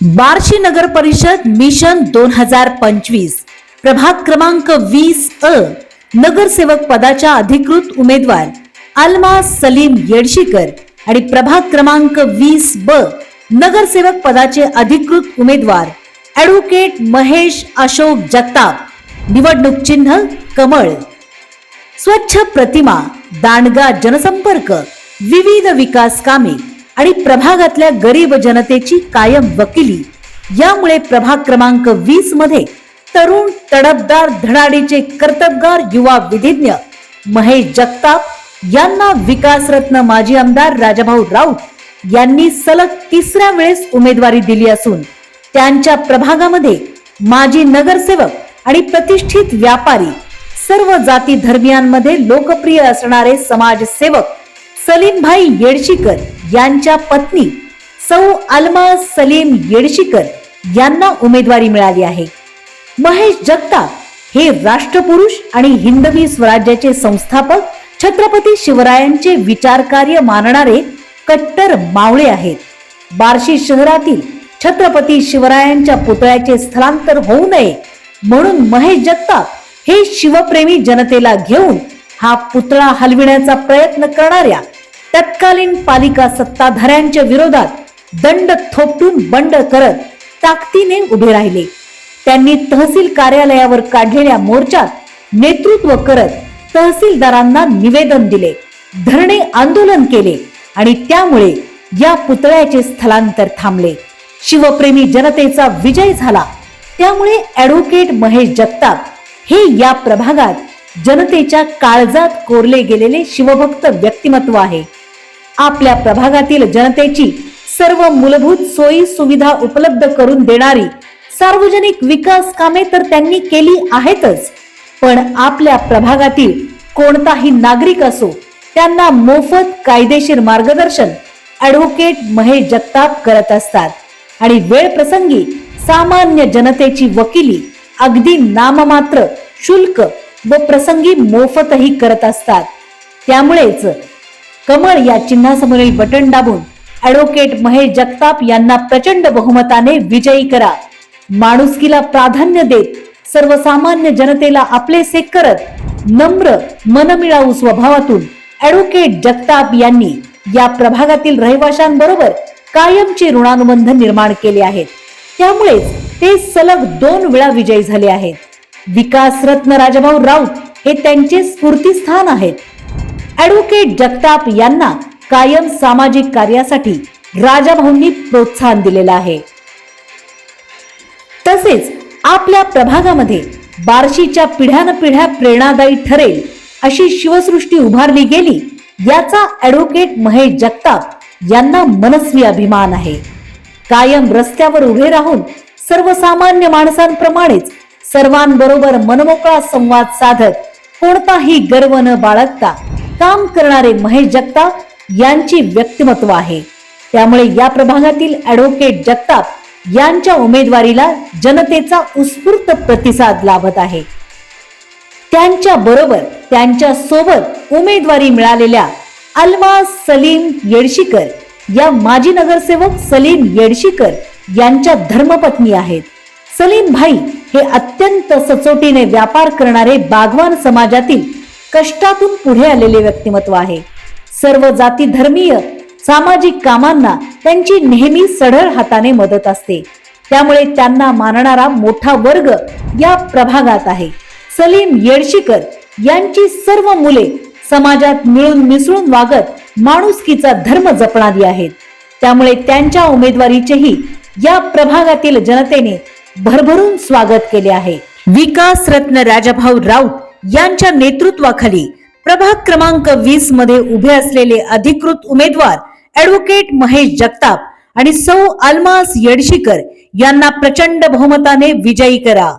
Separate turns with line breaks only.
बार्शी नगर परिषद मिशन दोन हजार पंचवीस प्रभाग क्रमांक वीस अ नगरसेवक पदाच्या अधिकृत उमेदवार अल्मा सलीम येडशीकर आणि प्रभाग क्रमांक वीस ब नगरसेवक पदाचे अधिकृत उमेदवार ॲडव्होकेट महेश अशोक जगताप. निवडणूक चिन्ह कमळ. स्वच्छ प्रतिमा दांडगा जनसंपर्क विविध विकास कामे. आणि प्रभागातल्या गरीब जनतेची कायम वकिली. यामुळे प्रभाग क्रमांक वीसमध्ये तरुण तडपदार धडाडीचे कर्तबगार युवा विधिज्ञ महेश जगताप यांना विकासरत्न माजी आमदार राजाभाऊ राऊत यांनी सलग तिसऱ्या वेळेस उमेदवारी दिली असून त्यांच्या प्रभागामध्ये माजी नगरसेवक आणि प्रतिष्ठित व्यापारी सर्व जाती धर्मियांमध्ये लोकप्रिय असणारे समाजसेवक सलीमभाई येडशीकर यांच्या पत्नी सौ अल्मा सलीम येडशीकर यांना उमेदवारी मिळाली आहे. महेश जगताप हे राष्ट्रपुरुष आणि हिंदवी स्वराज्याचे संस्थापक छत्रपती शिवरायांचे विचारकार्य मानणारे कट्टर मावळे आहेत. बार्शी शहरातील छत्रपती शिवरायांच्या पुतळ्याचे स्थलांतर होऊ नये म्हणून महेश जगताप हे शिवप्रेमी जनतेला घेऊन हा पुतळा हलविण्याचा प्रयत्न करणाऱ्या तत्कालीन पालिका सत्ताधाऱ्यांच्या विरोधात दंड थोपटून बंड करत ताकदीने उभे राहिले. त्यांनी तहसील कार्यालयावर काढलेल्या मोर्चात नेतृत्व करत तहसीलदारांना निवेदन दिले धरणे आंदोलन केले आणि त्यामुळे या पुतळ्याचे स्थलांतर थांबले. शिवप्रेमी जनतेचा विजय झाला. त्यामुळे ऍडव्होकेट महेश जगताप हे या प्रभागात जनतेच्या काळजात कोरले गेलेले शिवभक्त व्यक्तिमत्व आहे. आपल्या प्रभागातील जनतेची सर्व मूलभूत सोयी सुविधा उपलब्ध करून देणारी सार्वजनिक विकास कामे तर त्यांनी केली आहेतच. पण आपल्या प्रभागातील कोणताही नागरिक असो त्यांना मोफत कायदेशीर मार्गदर्शन ऍडव्होकेट महेश जगताप करत असतात. आणि वेळ प्रसंगी सामान्य जनतेची वकिली अगदी नाममात्र शुल्क व प्रसंगी मोफतही करत असतात. त्यामुळेच कमळ या चिन्हासमोरील बटन दाबून ऍडव्होकेट महेश जगताप यांना प्रचंड बहुमताने विजयी करा. माणुसकीला प्राधान्य देत सर्वसामान्य जनतेला आपलेसे करत नम्र मनमिळाऊ स्वभावातून ऍडव्होकेट जगताप यांनी या प्रभागातील रहिवाशांबरोबर कायमचे ऋणानुबंध निर्माण केले आहेत. त्यामुळेच ते सलग दोन वेळा विजयी झाले आहेत. विकास रत्न राजभाऊ राऊत हे त्यांचे स्फूर्तीस्थान आहेत. ॲडव्होकेट जगताप यांना कायम सामाजिक कार्यासाठी राजाभाऊंनी प्रोत्साहन दिलेलं आहे. तसेच आपल्या प्रभागामध्ये बार्शीच्या पिढ्यानपिढ्या प्रेरणादायी ठरेल अशी शिवसृष्टी उभारली गेली याचा ऍडव्होकेट महेश जगताप यांना मनस्वी अभिमान आहे. कायम रस्त्यावर उभे राहून सर्वसामान्य माणसांप्रमाणेच सर्वांबरोबर मनमोकळा संवाद साधत कोणताही गर्व न बाळगता काम करणारे महेश जगताप यांची व्यक्तिमत्व आहे. त्यामुळे या प्रभागातील ऍडव्होकेट जगताप यांच्या उमेदवारीला जनतेचा उत्स्फूर्त प्रतिसाद लाभत आहे. त्यांच्या बरोबर त्यांच्यासोबत उमेदवारी मिळालेल्या अल्वा सलीम येडशीकर या माजी नगरसेवक सलीम येडशीकर यांच्या धर्मपत्नी आहेत. सलीम भाई हे अत्यंत सचोटीने व्यापार करणारे बागवान समाजातील कष्टातून पुढे आलेले व्यक्तिमत्व आहे. सर्व जाती धर्मीय सामाजिक कामांना त्यांची नेहमी सढळ हाताने मदत असते. त्यामुळे त्यांना मानणारा मोठा वर्ग या प्रभागात आहे. सलीम येडशीकर यांची सर्व मुले समाजात मिळून मिसळून वागत माणुसकीचा धर्म जपणारी आहेत. त्यामुळे त्यांच्या उमेदवारीचेही या प्रभागातील जनतेने भरभरून स्वागत केले आहे. विकास रत्न राजाभाऊ राऊत यांच्या नेतृत्वाखाली प्रभाग क्रमांक वीसमध्ये उभे असलेले अधिकृत उमेदवार ऍडव्होकेट महेश जगताप आणि सौ अल्मास येडशीकर यांना प्रचंड बहुमताने विजयी करा.